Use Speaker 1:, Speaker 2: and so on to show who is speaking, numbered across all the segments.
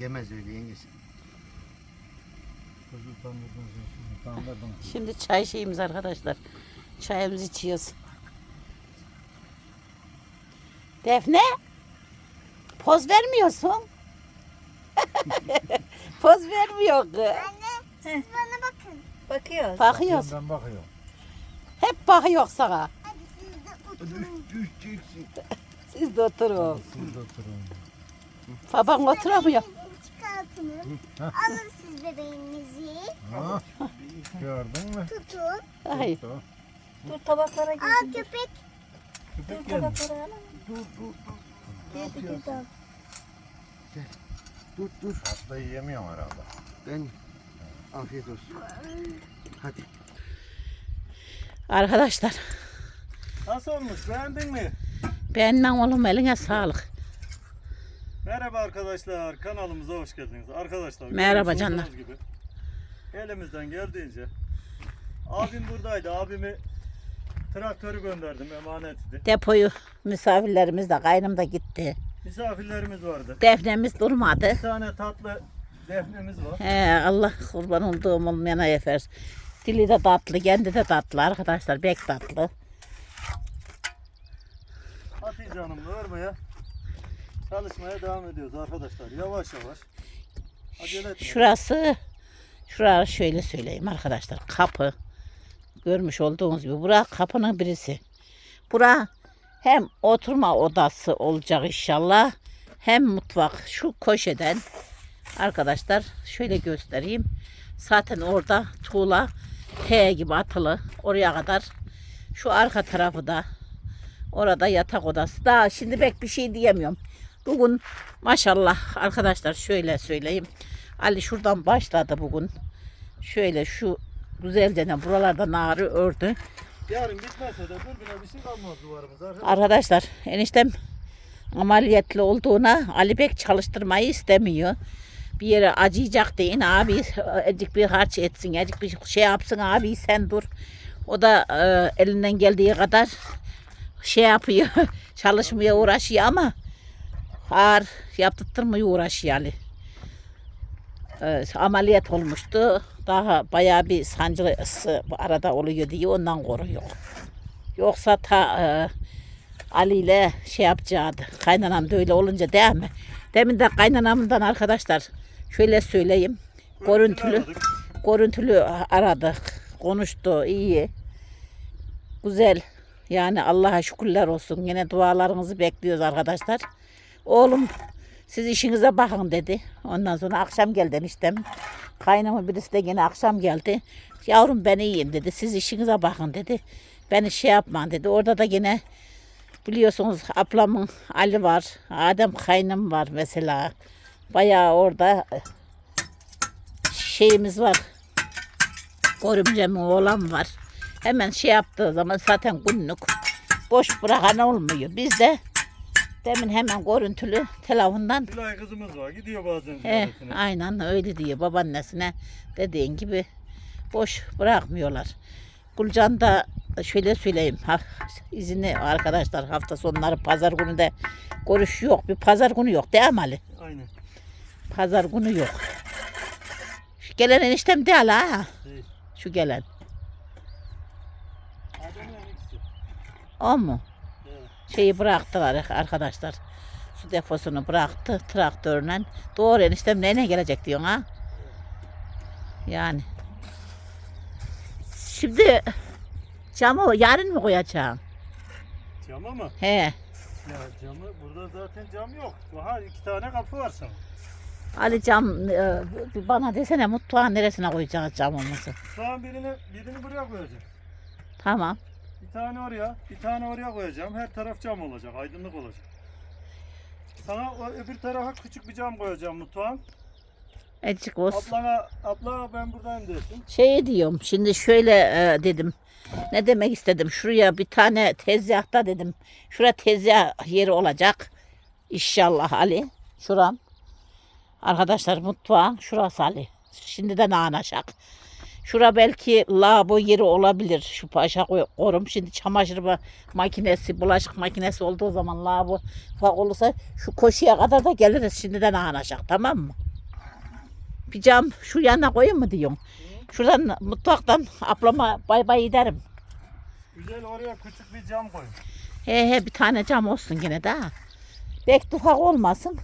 Speaker 1: Demez öyle yengesi.
Speaker 2: Şimdi.
Speaker 3: Çay şeyimiz arkadaşlar. Çayımızı içiyoruz. Defne. Poz vermiyorsun. Poz vermiyor. kız.
Speaker 4: Siz bana bakın.
Speaker 5: Bakıyoruz.
Speaker 3: Bakıyoruz.
Speaker 2: Ben bakıyorum.
Speaker 3: Hep bakıyor sana.
Speaker 4: Hadi siz de oturun.
Speaker 3: Siz de oturun.
Speaker 2: Siz de oturun.
Speaker 3: Baban oturamıyor.
Speaker 2: Hah.
Speaker 4: Alın siz bebeğinizi.
Speaker 2: Ha? Gördün mü?
Speaker 4: Tutun.
Speaker 3: Ay.
Speaker 2: Tuttu.
Speaker 5: Dur tabaklara
Speaker 4: Aa
Speaker 5: girdin.
Speaker 4: köpek.
Speaker 5: Dur
Speaker 2: Köpek gelmiş.
Speaker 5: tabaklara alalım.
Speaker 1: Dur dur dur.
Speaker 5: Girdi al.
Speaker 1: Dur dur.
Speaker 2: Tatlı yiyemiyorum herhalde.
Speaker 1: Ben afiyet olsun. Hadi.
Speaker 3: Arkadaşlar
Speaker 6: Nasıl olmuş? Beğendin mi?
Speaker 3: benden oğlum eline sağlık.
Speaker 6: Merhaba arkadaşlar. Kanalımıza hoş geldiniz. Arkadaşlar.
Speaker 3: Merhaba canlar.
Speaker 6: Gibi, elimizden geldiğince abim buradaydı. Abimi traktörü gönderdim. Emanetiydi.
Speaker 3: Depoyu misafirlerimiz de kaynım da gitti.
Speaker 6: Misafirlerimiz vardı.
Speaker 3: Defnemiz durmadı.
Speaker 6: Bir tane tatlı defnemiz var.
Speaker 3: He, Allah kurban olduğum olmayana yefer. Dili de tatlı, kendi de tatlı arkadaşlar. Bek tatlı.
Speaker 6: Hatice Hanım'la örmeye çalışmaya devam ediyoruz arkadaşlar. Yavaş yavaş. Acele etmeyin.
Speaker 3: Şurası, şurası şöyle söyleyeyim arkadaşlar. Kapı. Görmüş olduğunuz gibi. Bura kapının birisi. Bura hem oturma odası olacak inşallah. Hem mutfak. Şu köşeden arkadaşlar şöyle göstereyim. Zaten orada tuğla T gibi atılı. Oraya kadar. Şu arka tarafı da Orada yatak odası. Daha şimdi pek bir şey diyemiyorum. Bugün maşallah arkadaşlar şöyle söyleyeyim. Ali şuradan başladı bugün. Şöyle şu güzelce de buralarda narı ördü.
Speaker 6: Yarın bitmezse de birbirine bir şey kalmaz duvarımız arkadaşlar.
Speaker 3: Arkadaşlar eniştem ameliyatlı olduğuna Ali Bek çalıştırmayı istemiyor. Bir yere acıyacak deyin abi azıcık bir harç etsin azıcık bir şey yapsın abi sen dur. O da e, elinden geldiği kadar şey yapıyor çalışmaya uğraşıyor ama ağır yaptırtmaya uğraşıyor Ali. E, ameliyat olmuştu. Daha bayağı bir sancısı arada oluyor diye ondan koruyor. Yoksa ta e, Ali ile şey yapacaktı. Kaynanam da öyle olunca değil mi? Demin de kaynanamdan arkadaşlar şöyle söyleyeyim. Görüntülü,
Speaker 6: aradık.
Speaker 3: görüntülü aradık. Konuştu iyi. Güzel. Yani Allah'a şükürler olsun. Yine dualarınızı bekliyoruz arkadaşlar. Oğlum siz işinize bakın dedi. Ondan sonra akşam geldi eniştem. Kaynama birisi de yine akşam geldi. Yavrum ben iyiyim dedi. Siz işinize bakın dedi. Beni şey yapma dedi. Orada da yine biliyorsunuz ablamın Ali var. Adem kaynım var mesela. Bayağı orada şeyimiz var. Görümcemin oğlan var. Hemen şey yaptığı zaman zaten günlük boş bırakan olmuyor. Biz de demin hemen görüntülü telefondan
Speaker 6: Tülay kızımız var. Gidiyor bazen
Speaker 3: He,
Speaker 6: ziyaretine.
Speaker 3: aynen öyle diyor babaannesine dediğin gibi boş bırakmıyorlar. Gülcan da şöyle söyleyeyim ha, izini arkadaşlar hafta sonları pazar günü de görüş yok. Bir pazar günü yok değil mi Ali?
Speaker 6: Aynen.
Speaker 3: Pazar günü yok. Şu gelen eniştem değil ha.
Speaker 6: Değil.
Speaker 3: Şu gelen.
Speaker 6: Adem'in ikisi.
Speaker 3: O mu? Şeyi bıraktılar arkadaşlar. Su deposunu bıraktı traktörle. Doğru eniştem neyine gelecek diyorsun ha? Yani. Şimdi camı yarın mı koyacağım?
Speaker 6: Cama mı?
Speaker 3: He.
Speaker 6: Ya camı burada zaten cam yok. Aha iki tane kapı var sana.
Speaker 3: Ali cam e, bana desene mutfağın neresine koyacağız camımızı?
Speaker 6: Şu an birini birini buraya koyacağım.
Speaker 3: Tamam.
Speaker 6: Bir tane oraya, bir tane oraya koyacağım. Her taraf cam olacak, aydınlık olacak. Sana o öbür tarafa küçük bir cam koyacağım mutfağın.
Speaker 3: Ecik olsun.
Speaker 6: Ablana, ablana ben buradayım dersin.
Speaker 3: Şey diyorum şimdi şöyle e, dedim. Ne demek istedim? Şuraya bir tane tezgahta dedim. Şura tezgah yeri olacak. İnşallah Ali. Şuram. Arkadaşlar mutfağın şurası Ali. Şimdiden anlaşak. Şura belki lavabo yeri olabilir. Şu paşa korum. Şimdi çamaşır ma- makinesi, bulaşık makinesi olduğu zaman lavabo falan olursa şu koşuya kadar da geliriz. Şimdiden anlaşak tamam mı? Bir cam şu yana koyayım mı diyorsun? Şuradan mutfaktan ablama bay bay giderim.
Speaker 6: Güzel oraya küçük bir cam koy.
Speaker 3: He he bir tane cam olsun yine de. ha. Bek tufak olmasın.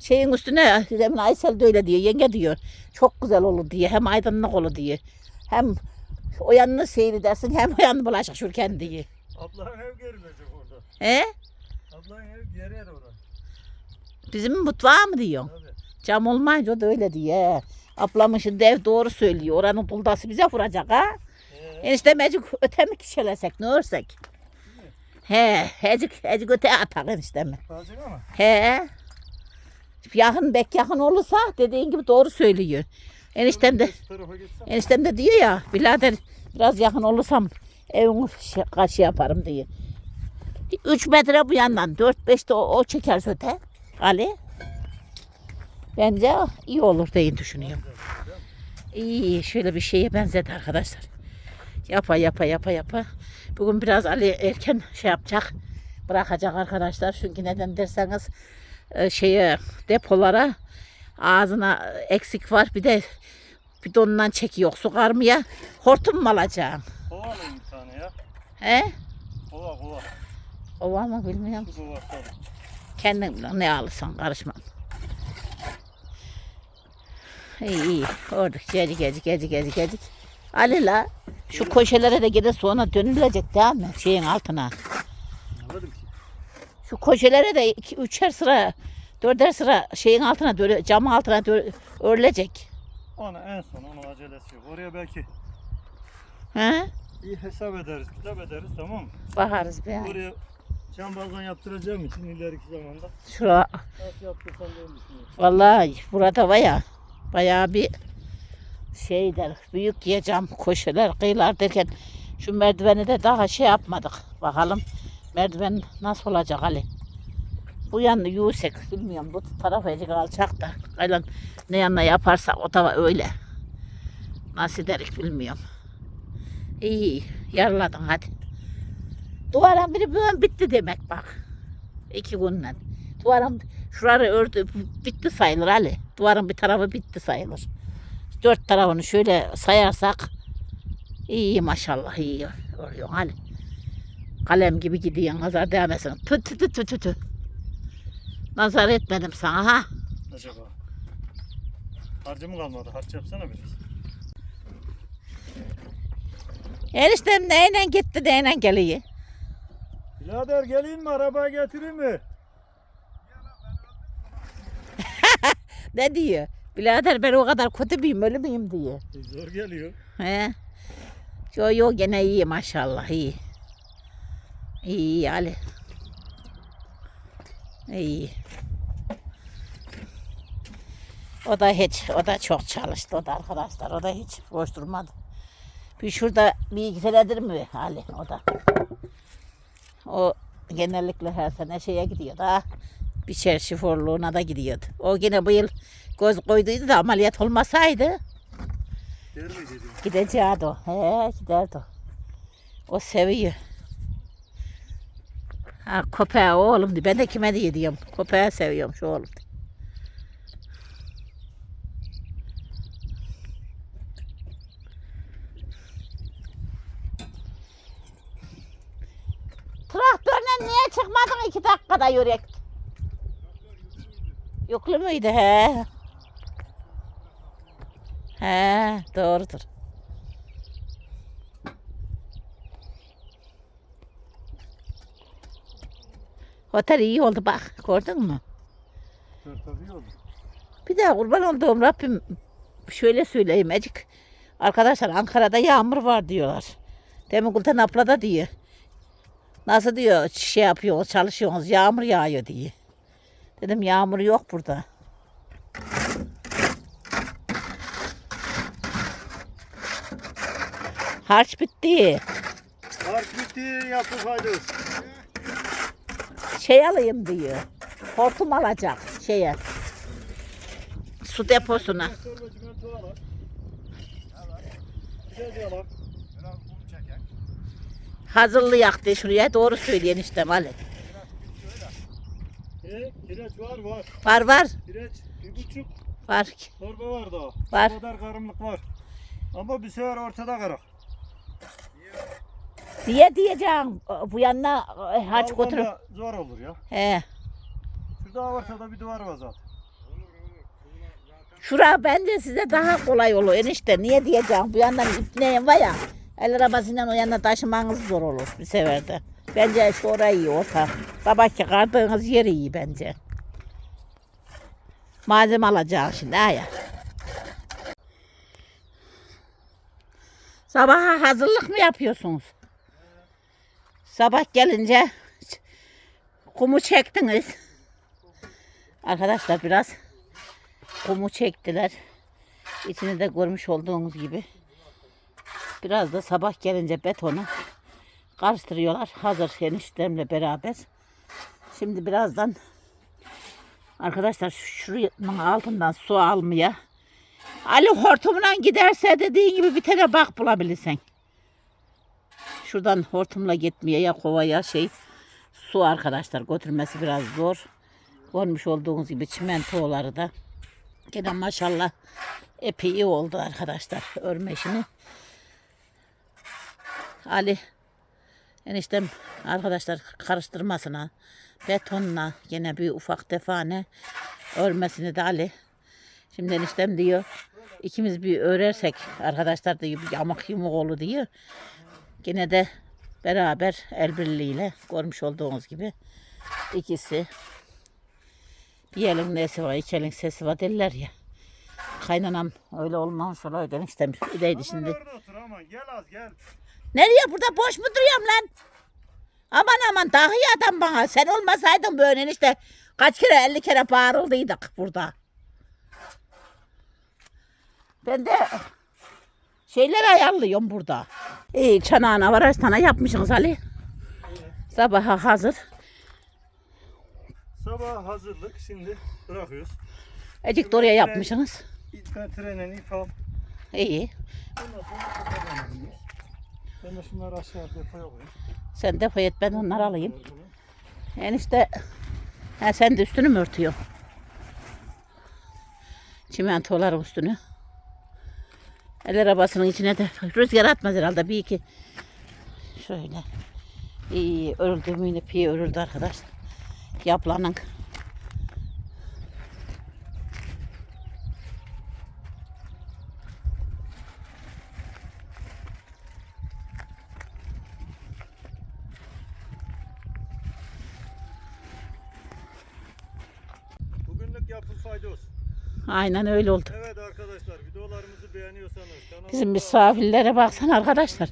Speaker 3: Şeyin üstüne demin Aysel de öyle diyor. Yenge diyor. Çok güzel olur diye. Hem aydınlık olur diye. Hem o yanını seyredersin hem o yanını bulaşık şurken diye.
Speaker 6: Ablanın ev gelecek orada.
Speaker 3: He?
Speaker 6: Ablanın ev gerer orada.
Speaker 3: Bizim mutfağı mı diyorsun?
Speaker 6: Tabii.
Speaker 3: Cam olmayınca o da öyle diyor. he. Ablamın şimdi ev doğru söylüyor. Oranın buldası bize vuracak ha.
Speaker 6: Ee,
Speaker 3: Enişte mecik öte mi kişilesek ne örsek? He, hecik, hecik öte atak enişte mi?
Speaker 6: kalacak ama.
Speaker 3: He. Yakın bek yakın olursa dediğin gibi doğru söylüyor. Eniştem de
Speaker 6: Şu tarafa geçsem.
Speaker 3: eniştem de diyor ya birader biraz yakın olursam evimi şey, karşı yaparım diye. 3 metre bu yandan 4-5 de o, o çeker öte Ali. Bence iyi olur diye düşünüyorum. İyi şöyle bir şeye benzedi arkadaşlar. Yapa yapa yapa yapa. Bugün biraz Ali erken şey yapacak. Bırakacak arkadaşlar. Çünkü neden derseniz e, şeye depolara ağzına eksik var. Bir de bidonundan çekiyor su karmaya. Hortum mu alacağım?
Speaker 6: Kova alayım bir tane ya.
Speaker 3: He?
Speaker 6: Kova kova.
Speaker 3: Ova mı bilmiyorum.
Speaker 6: Su kova.
Speaker 3: Kendin ne alırsan karışmam. İyi iyi. Orada gedik gedik gedik gedik gedik. Ali la şu köşelere de gide sonra dönülecek değil mi? Şeyin altına.
Speaker 6: Anladım ki.
Speaker 3: Şu köşelere de iki, üçer sıra, dörder sıra şeyin altına, dö- cam altına dö- örülecek.
Speaker 6: Ona en son onun acelesi yok. Oraya belki
Speaker 3: He?
Speaker 6: iyi hesap ederiz, kitap ederiz tamam mı?
Speaker 3: Bakarız be.
Speaker 6: Oraya cam balkon yaptıracağım için ileriki zamanda
Speaker 3: Şura,
Speaker 6: nasıl yaptırsam diye düşünüyorum.
Speaker 3: vallahi burada var ya, bayağı bir şeyler, büyük ya cam köşeler, kıyılar derken şu merdiveni de daha şey yapmadık. Bakalım merdiven nasıl olacak Ali? Bu yanı yüksek, bilmiyorum bu taraf azıcık alçak da. Kaylan ne yanına yaparsak o da öyle. Nasıl ederik bilmiyorum. İyi, yarıladın hadi. Duvarın biri bugün bitti demek bak. İki günden. Duvarın şurayı ördü, bitti sayılır Ali. Duvarın bir tarafı bitti sayılır. Dört tarafını şöyle sayarsak iyi maşallah iyi örüyor Ali. Kalem gibi gidiyor nazar değmesin. Tü tü tü tü tü. Nazar etmedim sana ha.
Speaker 6: Acaba. Harcı mı kalmadı? Harç yapsana biraz.
Speaker 3: Eniştem neyle gitti neyle geliyor.
Speaker 6: Birader geleyim mi? Araba getireyim mi?
Speaker 3: Ne diyor? Birader ben o kadar kötü müyüm ölü müyüm diyor.
Speaker 6: E, zor geliyor.
Speaker 3: He. Yo yo gene iyi maşallah iyi. İyi iyi Ali. İyi. O da hiç, o da çok çalıştı o da arkadaşlar. O da hiç boş durmadı. Bir şurada bir iki senedir mi Ali o da. O genellikle her sene şeye gidiyor da bir şer şiforluğuna da gidiyordu. O yine bu yıl göz koyduydu da ameliyat olmasaydı. Gideceğiz o. He giderdi o. O seviyor. Ha köpeği oğlum diye. Ben de kime diye diyorum. Köpeği seviyorum şu oğlum diye. Traktörle niye çıkmadın iki dakikada yürek? Yüklü müydü he? He doğrudur. Otel iyi oldu bak gördün mü?
Speaker 6: Tabii oldu.
Speaker 3: Bir daha kurban olduğum Rabbim şöyle söyleyeyim Ecik. Arkadaşlar Ankara'da yağmur var diyorlar. Demin Gülten abla da diyor. Nasıl diyor şey yapıyorsunuz çalışıyorsunuz yağmur yağıyor diye. Dedim yağmur yok burada. Harç bitti.
Speaker 6: Harç bitti yapıp haydi.
Speaker 3: Şey alayım diyor. Hortum alacak şeye. Su deposuna. Hazırlayak de şuraya doğru söyleyen işte Ali.
Speaker 6: E, kireç var var.
Speaker 3: Var var.
Speaker 6: Kireç Bir buçuk
Speaker 3: Var
Speaker 6: torba var daha.
Speaker 3: Var.
Speaker 6: O kadar karımlık var. Ama bir sefer ortada kırık.
Speaker 3: Niye diyeceğim bu yanına e, haç
Speaker 6: Balkonda. Zor olur ya.
Speaker 3: He.
Speaker 6: Şurada ortada bir duvar var zaten.
Speaker 3: Şura bence size daha kolay olur enişte. Niye diyeceğim bu yandan ipneğin var ya. El arabasıyla o yanına taşımanız zor olur bir seferde. Bence şu orayı iyi orta. Sabah çıkardığınız yeri iyi bence. Malzeme alacağım şimdi ha ya. Sabaha hazırlık mı yapıyorsunuz? Sabah gelince kumu çektiniz. Arkadaşlar biraz kumu çektiler. İçini de görmüş olduğunuz gibi. Biraz da sabah gelince betonu karıştırıyorlar. Hazır eniştemle beraber. Şimdi birazdan arkadaşlar şu- şuranın altından su almaya. Ali hortumla giderse dediğin gibi bir tane bak bulabilirsen. Şuradan hortumla gitmeye ya kovaya şey su arkadaşlar götürmesi biraz zor. Görmüş olduğunuz gibi çimentoları da Gene maşallah epey iyi oldu arkadaşlar örme işini. Ali eniştem arkadaşlar karıştırmasına betonla yine bir ufak defane örmesini de Ali. Şimdi eniştem diyor ikimiz bir örersek arkadaşlar diyor bir yamak yumuk olur diyor. Yine de beraber el birliğiyle görmüş olduğunuz gibi ikisi bir elin nesi var, iki elin sesi var derler ya. Kaynanam öyle olmaz olaydı istemiş. İdeydi
Speaker 6: Aman
Speaker 3: şimdi.
Speaker 6: otur aman gel az gel.
Speaker 3: Nereye burada boş mu duruyorum lan? Aman aman dahi adam bana. Sen olmasaydın böyle işte kaç kere elli kere bağırıldıydık burada. Ben de şeyler ayarlıyorum burada. İyi çanağına varastana yapmışsınız Ali. Sabaha hazır.
Speaker 6: Sabah hazırlık şimdi bırakıyoruz.
Speaker 3: Ecik de oraya yapmışsınız.
Speaker 6: Ben trenen ip al.
Speaker 3: İyi.
Speaker 6: Ondan sonra kapatalım. Ben de şunları aşağı depoya koyayım.
Speaker 3: Sen depo et ben onları alayım. Enişte ha, sen de üstünü mü örtüyorsun? Çimentoların üstünü. El arabasının içine de rüzgar atmaz herhalde bir iki. Şöyle. İyi örüldü mü ipi örüldü arkadaşlar. Yaplanın.
Speaker 6: Bugünlük yapın fayda olsun.
Speaker 3: Aynen öyle oldu.
Speaker 6: Evet arkadaşlar videolarımızı beğeniyorsanız kanalımıza
Speaker 3: Bizim misafirlere baksana arkadaşlar.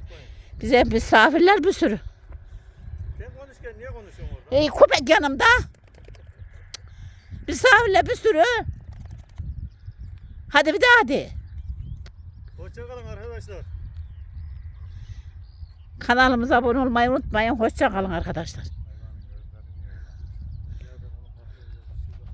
Speaker 3: Bize misafirler bir sürü.
Speaker 6: Sen konuşurken niye konuşuyorsun orada?
Speaker 3: Ey köpek yanımda. Misafirler bir sürü. Hadi bir daha hadi.
Speaker 6: Hoşçakalın arkadaşlar.
Speaker 3: Kanalımıza abone olmayı unutmayın. Hoşça kalın arkadaşlar.